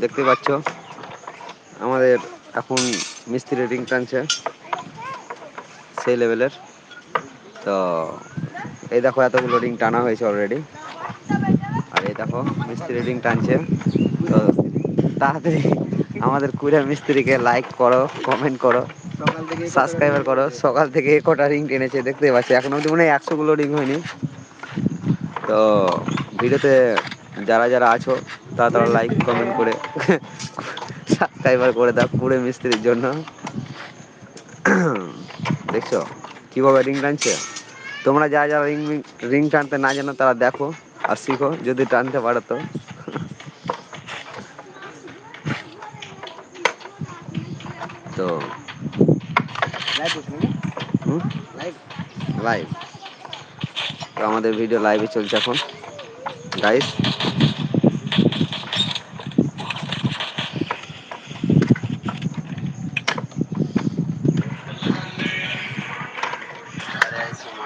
দেখতে পাচ্ছ? আমাদের এখন মিস্ত্রি রিং টানছে। সেই লেভেলের তো এই দেখো এতগুলো রিং টানা হয়েছে অলরেডি আর এই দেখো মিস্ত্রি রিং টানছে। তো তাড়াতাড়ি আমাদের কুড়ে মিস্ত্রিকে লাইক করো কমেন্ট করো সাবস্ক্রাইবার করো। সকাল থেকে কটা রিং টেনেছে দেখতে পাচ্ছি। এখন অব্দি মনে হয় একশো গুলো রিং হয়নি। তো ভিডিওতে যারা যারা আছো তারা তারা লাইক কমেন্ট করে সাবস্ক্রাইবার করে দাও কুড়ে মিস্ত্রির জন্য। দেখছ কীভাবে রিং টানছে? তোমরা যারা যারা রিং রিং টানতে না জানো তারা দেখো আর শিখো যদি টানতে পারো তো। তো লাইভ তো আমাদের ভিডিও লাইভে চলছে এখন। গাইস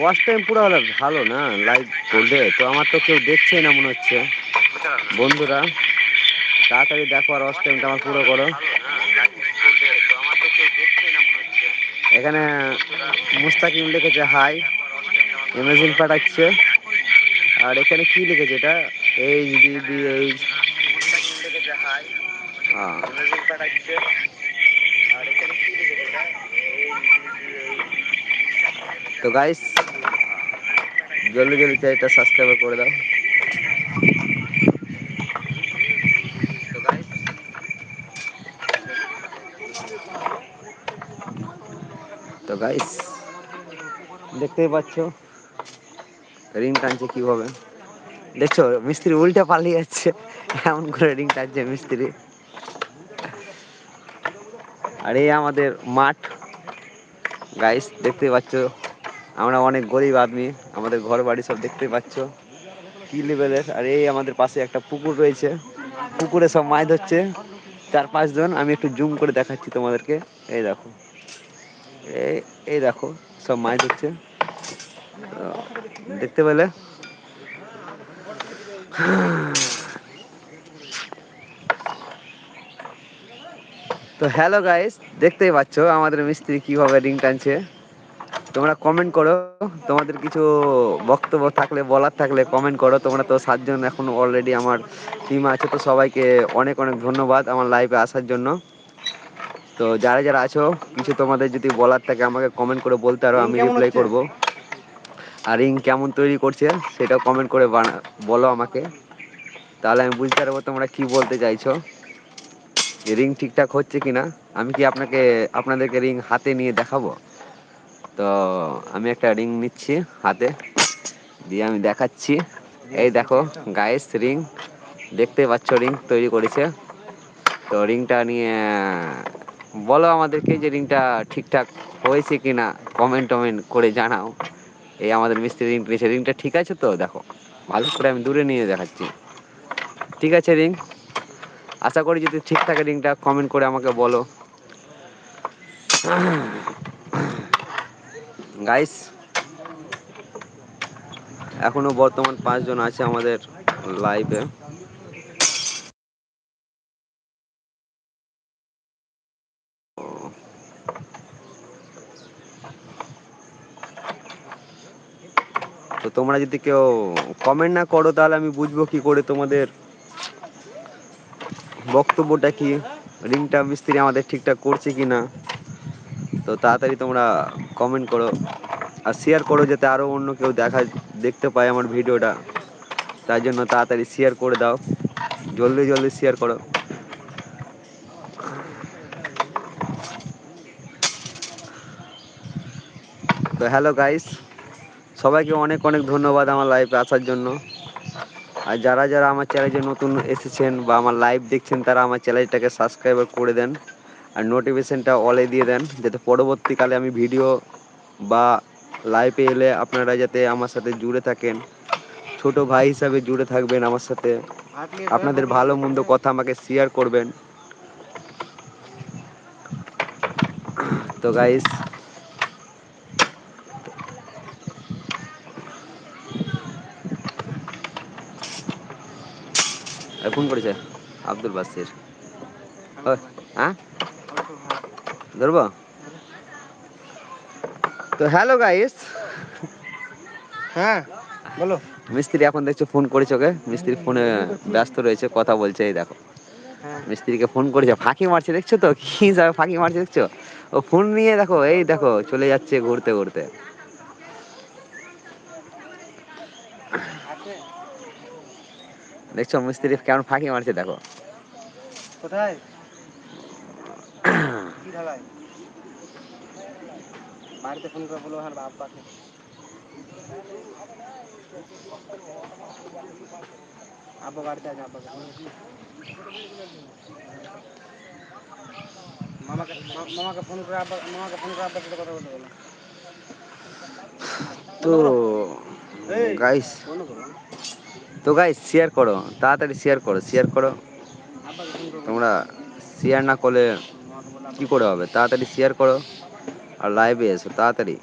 ওয়াচ টাইম পুরো হলে ভালো না? লাইভ করলে তো আমার তো কেউ দেখছেই না মনে হচ্ছে। বন্ধুরা, তাড়াতাড়ি দেখো আর ওয়াচ টাইমটা আমার পুরো করো। এখানে মুস্তাকিম লিখেছে হাই ইমেজিন পাঠাচ্ছে। আর এখানে কি লিখেছে এটা? এইচ ডি বি এইচ তো গাইস জলদি জলদি চ্যানেলটা সাবস্ক্রাইব করে দাও। তো গাইস দেখতেই পাচ্ছ রিং টানছে কীভাবে? দেখছ, মিস্ত্রি উল্টে পালিয়ে যাচ্ছে। এমন করে রিং টানছে মিস্ত্রি। আর এই আমাদের মাঠ। গাইস দেখতেই পাচ্ছ আমরা অনেক গরিব আদমি, আমাদের ঘর বাড়ি সব দেখতেই পাচ্ছ। কি লেভেলের আর এই আমাদের পাশে একটা পুকুর রয়েছে। পুকুরে সব মাছ ধরছে। চার পাঁচজন আমি একটু জুম করে দেখাচ্ছি তোমাদেরকে। এই দেখো। এই এই দেখো, সব মাছ ধরছে। দেখতে পেলে? তো হ্যালো গাইস দেখতেই পাচ্ছ আমাদের মিস্ত্রি কীভাবে রিং টানছে। তোমরা কমেন্ট করো। তোমাদের কিছু বক্তব্য থাকলে বলার থাকলে কমেন্ট করো। তোমরা তো সাতজন এখন অলরেডি আমার টিম আছে তো সবাইকে অনেক অনেক ধন্যবাদ আমার লাইভে আসার জন্য। তো যারা যারা আছো কিছু তোমাদের যদি বলার থাকে আমাকে কমেন্ট করে বলতে পারো আমি রিপ্লাই করব। আর রিং কেমন তৈরি করছে সেটাও কমেন্ট করে বানা বলো আমাকে। তাহলে আমি বুঝতে পারব তোমরা কি বলতে চাইছো। রিং ঠিকঠাক হচ্ছে কিনা আমি কি আপনাকে আপনাদেরকে রিং হাতে নিয়ে দেখাবো? তো আমি একটা রিং নিচ্ছি হাতে, দিয়ে আমি দেখাচ্ছি। এই দেখো গায়েস রিং দেখতে পাচ্ছ রিং তৈরি করেছে। তো রিংটা নিয়ে, বলো আমাদেরকে যে রিংটা ঠিকঠাক হয়েছে কি না কমেন্ট টমেন্ট করে জানাও। এই আমাদের মিস্ত্রি রিং নিয়েছে। রিংটা ঠিক আছে তো? দেখো, ভালো করে আমি দূরে নিয়ে দেখাচ্ছি। ঠিক আছে রিং আশা করি যদি ঠিক থাকে রিংটা কমেন্ট করে আমাকে বলো। গাইস এখনও বর্তমান পাঁচজন আছে আমাদের লাইভে তো তোমরা যদি কেউ কমেন্ট না করো, তাহলে আমি বুঝব কি করে তোমাদের বক্তব্যটা কি রিংটা মিস্ত্রি আমাদের ঠিকঠাক করছে কি না তো তাড়াতাড়ি তোমরা কমেন্ট করো। আর শেয়ার করো যাতে আরও অন্য কেউ দেখা, দেখতে পায় আমার ভিডিওটা। তাই জন্য তাড়াতাড়ি শেয়ার করে দাও। জলদি জলদি শেয়ার করো। তো হ্যালো গাইস সবাইকে অনেক অনেক ধন্যবাদ আমার লাইভে আসার জন্য। আর যারা যারা আমার চ্যানেলে নতুন এসেছেন বা আমার লাইভ দেখছেন, তারা আমার চ্যানেলটাকে সাবস্ক্রাইব করে দেন। আর নোটিফিকেশনটা অলে দিয়ে দেন, যাতে পরবর্তীকালে আমি ভিডিও বা লাইভে এলে আপনারা যাতে আমার সাথে জুড়ে থাকেন, ছোট ভাই হিসাবে জুড়ে থাকবেন আমার সাথে। আপনাদের ভালো মন্দ কথা আমাকে শেয়ার করবেন। তো গাইস ফোন করেছে? আব্দুল বাসির। হ্যাঁ? ধরবো? তো হ্যালো গাইস। হ্যাঁ বলো। মিস্ত্রি এখন দেখছ ফোন করেছে ওকে। মিস্ত্রি ফোনে ব্যস্ত রয়েছে কথা বলছে এই দেখো। হ্যাঁ। মিস্ত্রিকে ফোন করেছে ফাঁকি মারছে দেখছ তো? কি ফাঁকি মারছে দেখছ? ও ফোন নিয়ে দেখো এই দেখো চলে যাচ্ছে ঘুরতে ঘুরতে। দেখছ মিস্ত্রি কেমন ফাঁকি মারছে দেখো। কোথায়? বাড়িতে ফোন করে বলো হ্যাঁ আব্বাকে আব্বা বাড়িতে আছে আব্বাকে মামাকে মামাকে ফোন করে আব্বা মামাকে ফোন করে আব্বার সাথে কথা বলতে বলো। তো গাইস তো গাইস শেয়ার করো তাড়াতাড়ি শেয়ার করো শেয়ার করো। তোমরা শেয়ার না করলে কি করে হবে? তাড়াতাড়ি শেয়ার করো। আর লাইভে এসো তাড়াতাড়ি।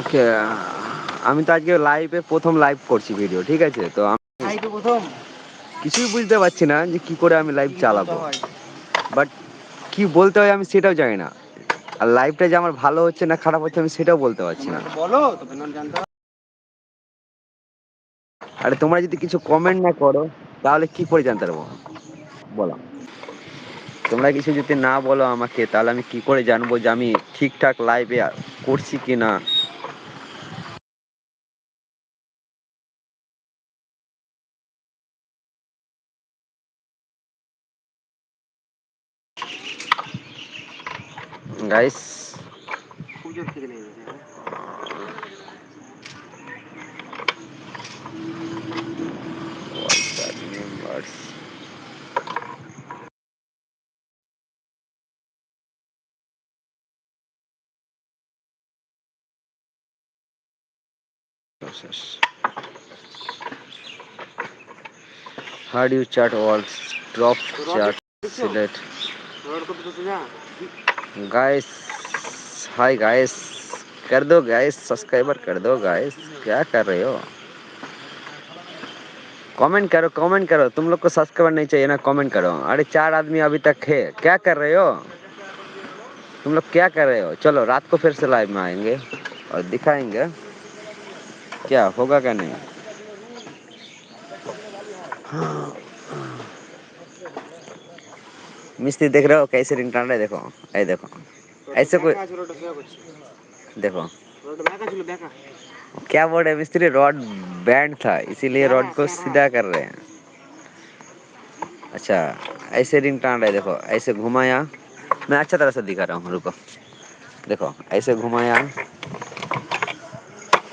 ওকে আমি তো আজকে লাইভে প্রথম লাইভ করছি ভিডিও ঠিক আছে? তো আমি প্রথম? কিছুই বুঝতে পারছি না যে কি করে আমি লাইভ চালাবো? বাট কি বলতে হয় আমি সেটাও জানি না। আর লাইভটা যে আমার ভালো হচ্ছে না খারাপ হচ্ছে আমি সেটাও বলতে পারছি না। বলো আরে তোমরা যদি কিছু কমেন্ট না করো তাহলে কি করে জানতে পারব? বলো। তোমরা কিছু যদি না বলো আমাকে, তাহলে আমি কি করে জানব যে আমি ঠিকঠাক লাইভে করছি কি না guys How do you chat walls? Drop chat select. Guys hi guys कर दो गाइस सब्सक्राइबर कर दो गाइस क्या कर रहे हो कमेंट करो कमेंट करो तुम लोग को सब्सक्राइबर नहीं चाहिए ना कमेंट करो अरे चार आदमी अभी तक है क्या कर रहे हो तुम लोग क्या कर रहे हो चलो रात को फिर से लाइव में आएँगे और दिखाएँगे क्या होगा क्या नहीं? मिस्त्री देख रहे हो कैसे रिंग टन रहा देखो ये देखो। ऐसे कोई देखो। क्या बोर्ड है मिस्त्री? रॉड बैंड था, इसीलिए रॉड को सीधा कर रहे हैं। अच्छा ऐसे रिंग टान रहा देखो। ऐसे घुमाया। मैं अच्छा तरह से दिखा रहा हूँ, रुको। देखो, ऐसे घुमाया।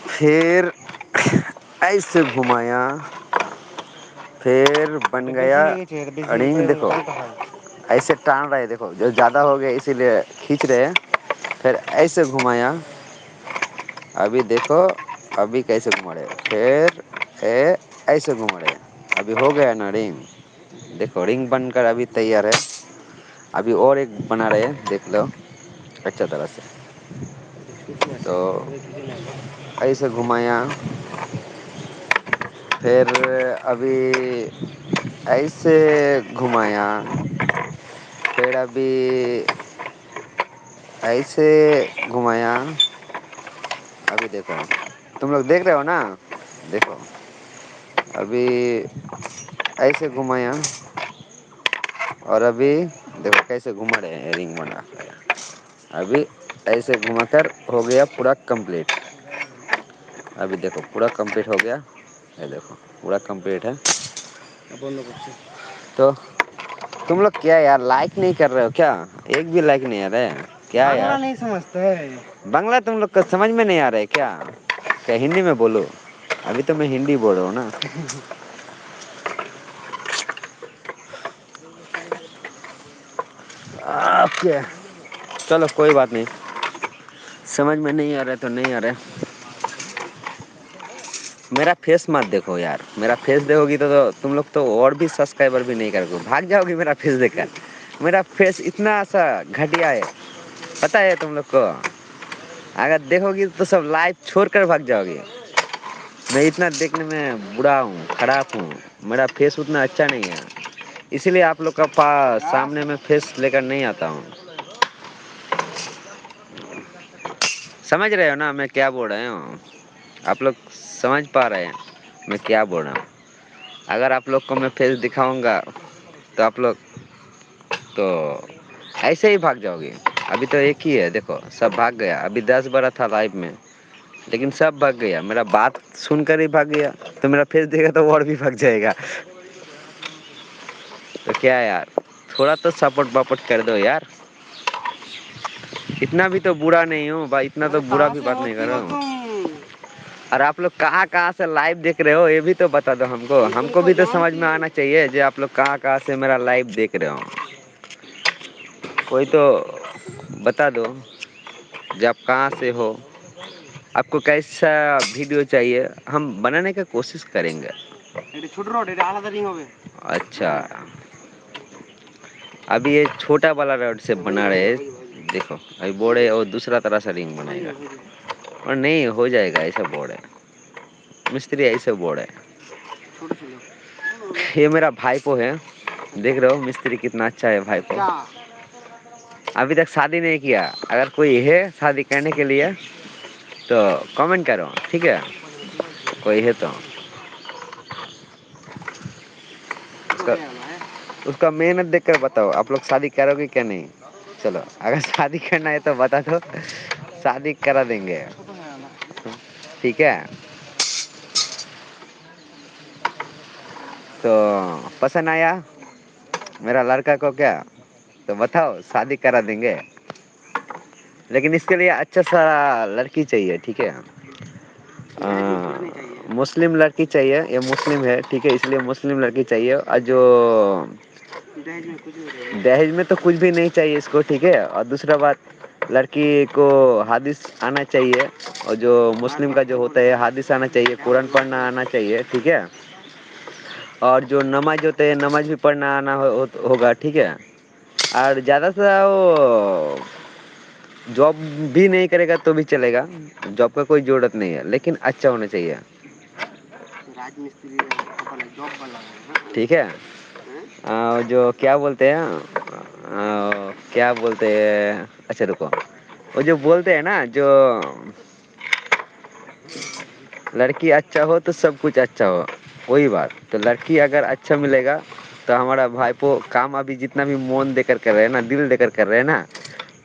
फिर ऐसे घुमाया फिर बन गया रिंग देखो ऐसे टान रहा है देखो जो ज़्यादा हो गया इसीलिए खींच रहे हैं। फिर ऐसे घुमाया अभी देखो अभी कैसे घुमा रहे फिर ए ऐसे घुमा रहे अभी हो गया ना रिंग। देखो रिंग बनकर अभी तैयार है। अभी और एक बना रहे हैं देख लो अच्छा तरह से। तो ऐसे घुमाया। फिर अभी ऐसे घुमाया। फिर अभी ऐसे घुमाया। अभी देखो। तुम लोग देख रहे हो ना? देखो। अभी ऐसे घुमाया। और अभी देखो कैसे घुमा रहे हैं, रिंग बना अभी ऐसे घुमा कर हो गया पूरा कंप्लीट। अभी देखो पूरा कंप्लीट हो गया। ये देखो पूरा कंप्लीट है। तो तुम लोग क्या यार लाइक नहीं कर रहे हो क्या? एक भी लाइक नहीं आ रहा है। क्या यार? नहीं समझते बांग्ला तुम लोग को समझ में नहीं आ रहा है क्या? क्या हिंदी में बोलो? अभी तो मैं हिंदी बोल रहा हूँ ना। ओके चलो कोई बात नहीं। समझ में नहीं आ रहा तो नहीं आ रहा मेरा फेस मत देखो यार। मेरा फेस देखोगी तो, तो तुम लोग तो और भी सब्सक्राइबर भी नहीं करोगे। भाग जाओगी मेरा फेस देखकर। मेरा फेस इतना सा घटिया है। पता है तुम लोग को? अगर देखोगी तो सब लाइव छोड़ कर भाग जाओगे। मैं इतना देखने में बुरा हूँ खराब हूँ। मेरा फेस उतना अच्छा नहीं है। इसीलिए आप लोग का पास सामने में फेस लेकर नहीं आता हूँ। समझ रहे हो ना मैं क्या बोल रहे हूँ? आप लोग समझ पा रहे हैं मैं क्या बोल रहा हूँ। अगर आप लोग को मैं फेस दिखाऊँगा तो आप लोग तो ऐसे ही भाग जाओगे। अभी तो एक ही है, देखो, सब भाग गया। अभी दस बारह था लाइव में, लेकिन सब भाग गया। मेरा बात सुनकर ही भाग गया तो मेरा फेस देगा तो और भी भाग जाएगा। तो क्या यार, थोड़ा तो सपोर्ट वापोर्ट कर दो यार। इतना भी तो बुरा नहीं हूँ भाई, इतना तो बुरा भी बात नहीं कर रहा हूँ। और आप लोग कहाँ कहाँ से लाइव देख रहे हो ये भी तो बता दो हमको। हमको भी तो समझ में आना चाहिए जो आप लोग कहाँ कहाँ से मेरा लाइव देख रहे हो। कोई तो बता दो जब आप कहाँ से हो। आपको कैसा वीडियो चाहिए हम बनाने का कोशिश करेंगे। अच्छा। अभी ये छोटा वाला रॉड से बना रहे देखो अभी बोर्ड है और दूसरा तरह से रिंग बनाएगा। और नहीं हो जाएगा ऐसा बोर्ड है। मिस्त्री ऐसे बोर्ड है। ये मेरा भाईपो है। देख रहे हो मिस्त्री कितना अच्छा है भाईपो। अभी तक शादी नहीं किया। अगर कोई है शादी करने के लिए तो कमेंट करो ठीक है? कोई है तो। उसका उसका मेहनत देख कर बताओ आप लोग शादी करोगे क्या नहीं? चलो अगर शादी करना है तो बता दो। शादी करा देंगे। ठीक है? तो पसंद आया? मेरा लड़का को क्या? तो बताओ शादी करा देंगे। लेकिन इसके लिए अच्छा सा लड़की चाहिए ठीक है? मुस्लिम लड़की चाहिए ये मुस्लिम है ठीक है? इसलिए मुस्लिम लड़की चाहिए। और जो दहेज में तो कुछ भी नहीं चाहिए इसको ठीक है? और दूसरा बात लड़की को हादिस आना चाहिए और जो मुस्लिम का जो होता है हादिस आना चाहिए कुरान पढ़ना आना चाहिए ठीक है? और जो नमाज़ होते हैं नमाज़ भी पढ़ना आना हो, हो, होगा ठीक है? और ज़्यादा से वो जॉब भी नहीं करेगा तो भी चलेगा। जॉब का कोई ज़रूरत नहीं है लेकिन अच्छा होना चाहिए। ठीक है? आ, जो क्या बोलते हैं? क्या बोलते हैं? अच्छा रुको। वो जो बोलते हैं ना, जो लड़की अच्छा हो तो सब कुछ अच्छा हो। वही बात। तो लड़की अगर अच्छा मिलेगा तो हमारा भाईपो काम अभी जितना भी मोन देकर कर रहे हैं ना, दिल देकर कर रहे हैं ना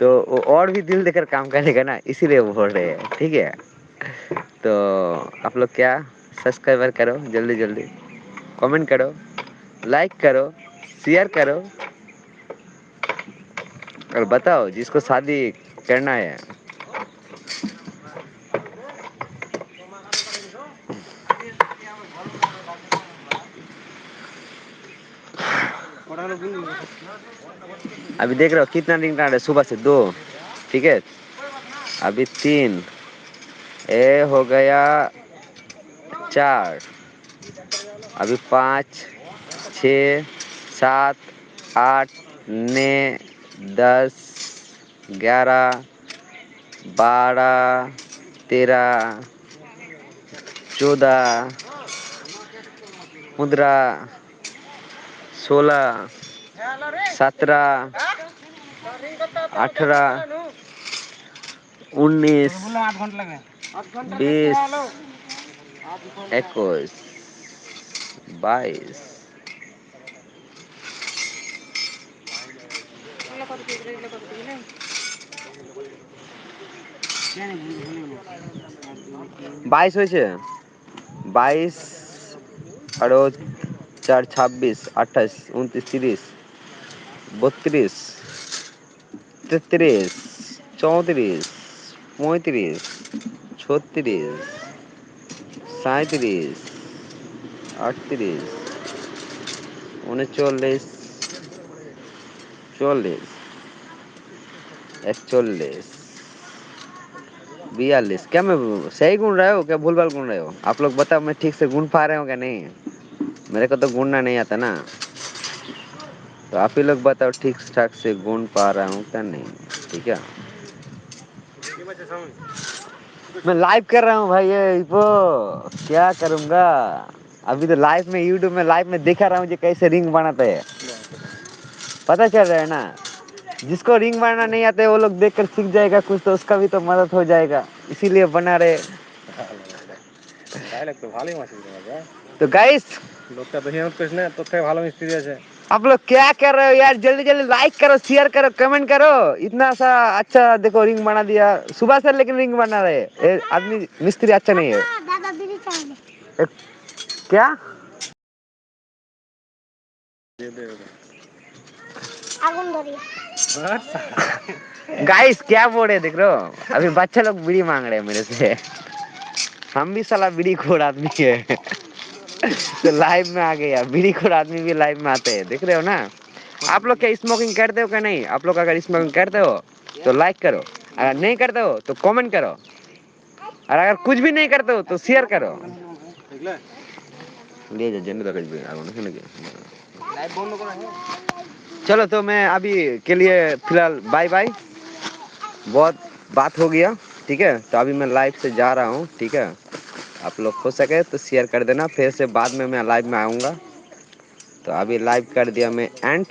तो वो और भी दिल देकर काम करेगा ना, इसीलिए बोल रहे हैं। ठीक है? तो आप लोग क्या सब्सक्राइबर करो जल्दी जल्दी कमेंट करो लाइक करो शेयर करो और बताओ, जिसको शादी करना है। अभी देख रहे हो, कितना दिन का सुबह से दो, ठीक है? अभी तीन, ए हो गया चार, अभी पाँच, छ, सात, आठ, नौ दस ग्यारह बारह तेरह चौदह पंद्रह सोलह सत्रह अठारह उन्नीस बीस इक्कीस बाईस বাইশ হয়েছে। বাইশ আরও চার, ছাব্বিশ, আঠাশ, উনত্রিশ, তিরিশ, বত্রিশ, তেত্রিশ, চৌত্রিশ, পঁয়ত্রিশ, ছত্রিশ সাঁত্রিশ আটত্রিশ, উনচল্লিশ, চল্লিশ। बयालीस क्या मैं सही गुण रहे हो क्या भूल भाल गुण रहे हो आप लोग बताओ मैं ठीक से गुण पा रहे हो क्या नहीं मेरे को तो गुनना नहीं आता ना तो आप ही लोग बताओ ठीक ठाक से गुण पा रहा हूँ क्या नहीं ठीक है मैं लाइव कर रहा हूँ भाई, ये वो क्या करूँगा? अभी तो लाइव में यूट्यूब में लाइव में दिखा रहा हूँ कैसे रिंग बनाते हैं। पता चल रहा है ना? जिसको रिंग बनाना नहीं आता है वो लोग देखकर सीख जाएगा कुछ तो उसका भी तो मदद हो जाएगा। इसीलिए बना रहे। तो गाइस तो लोग का तो ही कुछ नहीं तो थे भालो मिस्त्री जैसे आप लोग क्या कर रहे हो यार? जल्दी जल्दी लाइक करो शेयर करो कमेंट करो। इतना सा अच्छा देखो रिंग बना दिया। सुबह से लेकिन रिंग बना रहे। आदमी मिस्त्री अच्छा नहीं है। क्या? गाइस क्या बोल रहे देख रहे हो अभी बच्चे लोग बीड़ी मांग रहे हैं मेरे से। हम भी साला बीड़ी खोर आदमी है। तो लाइव में आ गया बीड़ी खोर आदमी भी लाइव में आते हैं देख रहे हो ना? आप लोग क्या स्मोकिंग करते हो क्या नहीं? आप लोग अगर स्मोकिंग करते हो तो लाइक करो। अगर नहीं करते हो तो कॉमेंट करो। और अगर कुछ भी नहीं करते हो तो शेयर करो। ले जा जने तक तो भी आगो नहीं लगे लाइव बंद करो। चलो तो मैं अभी के लिए फ़िलहाल बाय बाय बहुत बात हो गया, ठीक है? तो अभी मैं लाइव से जा रहा हूँ, ठीक है? आप लोग हो सके तो शेयर कर देना, फिर से बाद में मैं लाइव में आऊँगा। तो अभी लाइव कर दिया मैं एंड